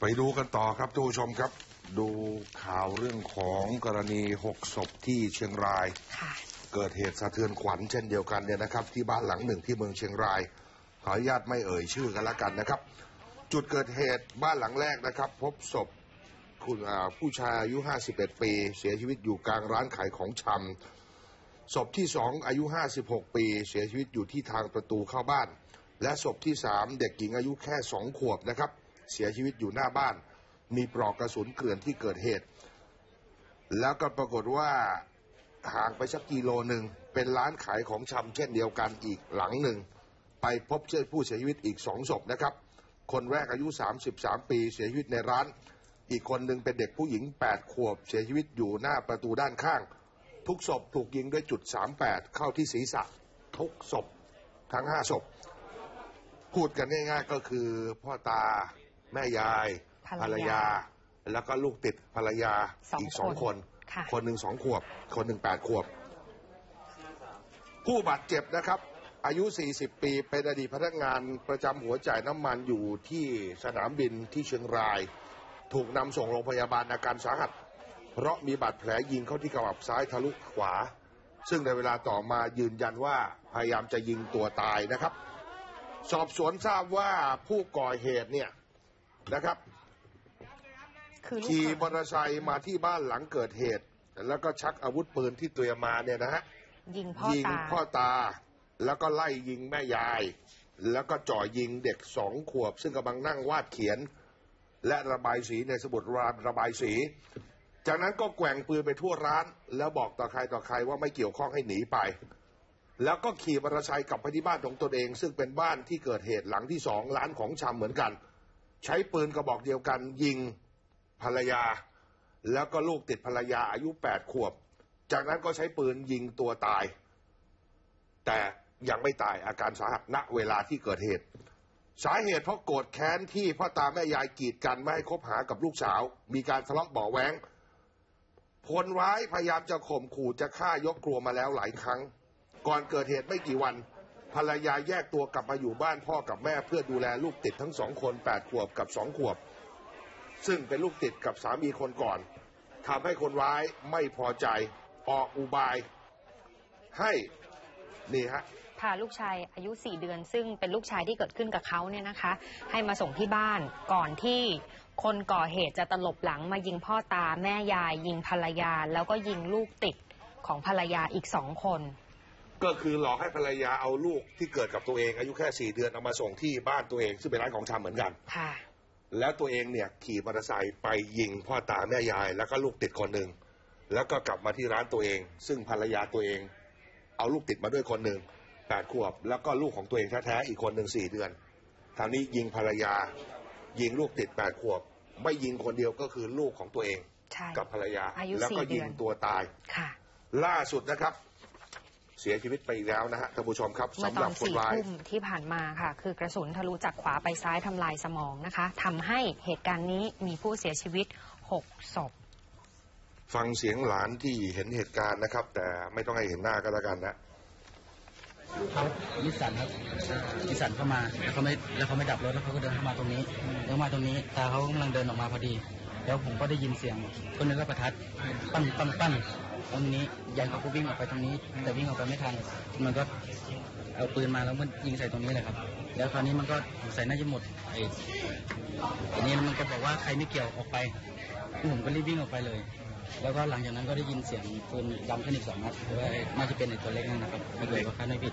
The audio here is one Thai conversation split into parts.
ไปดูกันต่อครับทุกผู้ชมครับ ดูข่าวเรื่องของกรณีหกศพที่เชียงราย ค่ะ เกิดเหตุสะเทือนขวัญเช่นเดียวกันเนี่ยนะครับ ที่บ้านหลังหนึ่งที่เมืองเชียงราย ขออนุญาตไม่เอ่ยชื่อกันละกันนะครับ จุดเกิดเหตุบ้านหลังแรกนะครับ พบศพคุณอ่าผู้ชายอายุ 51 ปี เสียชีวิตอยู่กลางร้านขายของชำศพที่สองอายุ 56 ปี เสียชีวิตอยู่ที่ทางประตูเข้าบ้าน และศพที่สามเด็กหญิงอายุแค่สองขวบนะครับ เสียชีวิตอยู่หน้าบ้าน มีปลอกกระสุนเกลื่อนที่เกิดเหตุ แล้วก็ปรากฏว่าห่างไปสักกิโลหนึ่งเป็นร้านขายของชำเช่นเดียวกันอีกหลังหนึ่ง ไปพบเชื้อผู้เสียชีวิตอีกสองศพนะครับ คนแรกอายุ 33 ปีเสียชีวิตในร้าน อีกคนหนึ่งเป็นเด็กผู้หญิง 8 ขวบ เสียชีวิตอยู่หน้าประตูด้านข้าง ทุกศพถูกยิงด้วยจุด 38 เข้าที่ศีรษะทุกศพทั้ง 5 ศพ พูดกันง่ายๆก็คือพ่อตา แม่ยายภรรยา แล้วก็ลูกติดภรรยาสองอีกสองคนคนค่ะคนหนึ่งสองขวบ คนหนึ่งแปดขวบ ผู้บาดเจ็บนะครับ อายุ 40 ปี เป็นอดีตพนักงานประจำหัวจ่ายน้ำมันอยู่ที่สนามบินที่เชียงราย ถูกนำส่งโรงพยาบาลอาการสาหัส เพราะมีบาดแผลยิงเข้าที่กระบับซ้ายทะลุขวา ซึ่งในเวลาต่อมายืนยันว่าพยายามจะยิงตัวตายนะครับ สอบสวนทราบว่าผู้ก่อเหตุเนี่ย นะครับคือลูกขี่เขมอยเตอร์ไซค์มาที่บ้านหลังเกิดเหตุ แล้วก็ชักอาวุธปืนที่เตรียมมาเนี่ยนะฮะยิงพ่อยิงตาพ่อตา แล้วก็ไล่ยิงแม่ยาย แล้วก็จ่อยิงเด็กสองขวบ ซึ่งกำลังนั่งวาดเขียน และระบายสีในสมุดระบายสี จากนั้นก็แกว่งปืนไปทั่วร้าน แล้วบอกต่อใครต่อใครว่าไม่เกี่ยวข้องให้หนีไป แล้วก็ขี่มอเตอร์ไซค์กลับไปที่บ้านของตนเอง ซึ่งเป็นบ้านที่เกิดเหตุหลังที่สองร้านของชำเหมือนกัน ใช้ปืนกระบอกเดียวกัน ยิงภรรยา แล้วก็ลูกติดภรรยาอายุแปดขวบ จากนั้นก็ใช้ปืนยิงตัวตาย แต่ยังไม่ตายอาการสาหัสณเวลาที่เกิดเหตุ สาเหตุเพราะโกรธแค้นที่พ่อตาแม่ยายกีดกันไม่ให้คบหากับลูกสาว มีการทะเลาะเบาะแว้งผลร้ายพยายามจะข่มขู่จะฆ่ายกครัวมาแล้วหลายครั้ง ก่อนเกิดเหตุไม่กี่วัน ภรรยาแยกตัวกลับมาอยู่บ้านพ่อกับแม่ เพื่อดูแลลูกติดทั้งสองคนแปดขวบกับสองขวบ ซึ่งเป็นลูกติดกับสามีคนก่อนทำให้คนร้ายไม่พอใจออกอุบาย ให้นี่ฮะพาลูกชายอายุ 4 เดือน ซึ่งเป็นลูกชายที่เกิดขึ้นกับเขาเนี่ยนะคะ ให้มาส่งที่บ้านก่อนที่คนก่อเหตุจะตลบหลังมายิงพ่อตาแม่ยาย ยิงภรรยา แล้วก็ยิงลูกติดของภรรยาอีกสองคน ก็คือหลอกให้ภรรยาเอาลูกที่เกิดกับตัวเอง อายุแค่สี่เดือนเอามาส่งที่บ้านตัวเอง ซึ่งเป็นร้านของชำเหมือนกัน ค่ะ แล้วตัวเองเนี่ยขี่มอเตอร์ไซค์ไปยิงพ่อตาแม่ยาย แล้วก็ลูกติดคนหนึ่งแล้วก็กลับมาที่ร้านตัวเอง ซึ่งภรรยาตัวเอง เอาลูกติดมาด้วยคนหนึ่งแปดขวบ แล้วก็ลูกของตัวเองแท้ๆอีกคนหนึ่งสี่เดือนทางนี้ยิงภรรยา ยิงลูกติดแปดขวบ ไม่ยิงคนเดียวก็คือลูกของตัวเอง ใช่กับภรรยา อายุแล้วก็สี่เดืยิองนตัวตาย ค่ะ ล่าสุดนะครับ เสียชีวิตไปอีกแล้วนะฮะท่านผู้ชมครับเมื่อสำตหอรับนคนสี่ร้ายทุ่มที่ผ่านมาค่ะ คือกระสุนทะลุจากขวาไปซ้ายทำลายสมองนะคะทำให้เหตุการณ์นี้มีผู้เสียชีวิต6ศพฟังเสียงหลานที่เห็นเหตุการณ์นะครับ แต่ไม่ต้องให้เห็นหน้าก็แล้วกันนะเขานิสสันครับนิสสันเข้ามาแล้วเขาไม่แล้วเขาไม่ดับรถแล้วเขาก็เดินเข้ามาตรงนี้เดินมาตรงนี้ตาเขากำลังเดินออกมาพอดี แล้วผมก็ได้ยินเสียงคนนึงก็ประทัดปั้งปั้งปั้งตรงนี้ยายเขาก็วิ่งออกไปตรงนี้ แต่วิ่งออกไปไม่ทัน มันก็เอาปืนมาแล้วมันยิงใส่ตรงนี้เลยครับ แล้วคราวนี้มันก็ใส่น่าจะหมดไอ้ทีนี้มันก็บอกว่าใครไม่เกี่ยวออกไปผมก็รีบวิ่งออกไปเลย แล้วก็หลังจากนั้นก็ได้ยินเสียงปืนดังขึ้นอีกสองนัดคือว่าน่าจะเป็นไอ้ตัวเล็กนั่นนะครับไม่เกี่ยวกับค่าไม่ผิด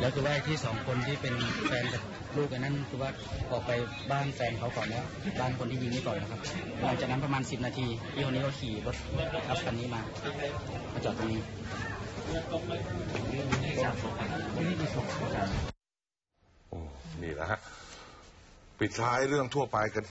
แล้วคือว่าที่สองคนที่เป็นแฟนกับลูกไอ้นั่นคือว่าออกไปบ้านแฟนเขาก่อนแล้วบ้านคนที่ยิงนี่ก่อนนะครับ หลังจากนั้นประมาณสิบนาทีพี่คนนี้ก็ขี่รถขับคันนี้มามาจอดตรงนี้โอ้นี่แหละฮะปิดท้ายเรื่องทั่วไปกัน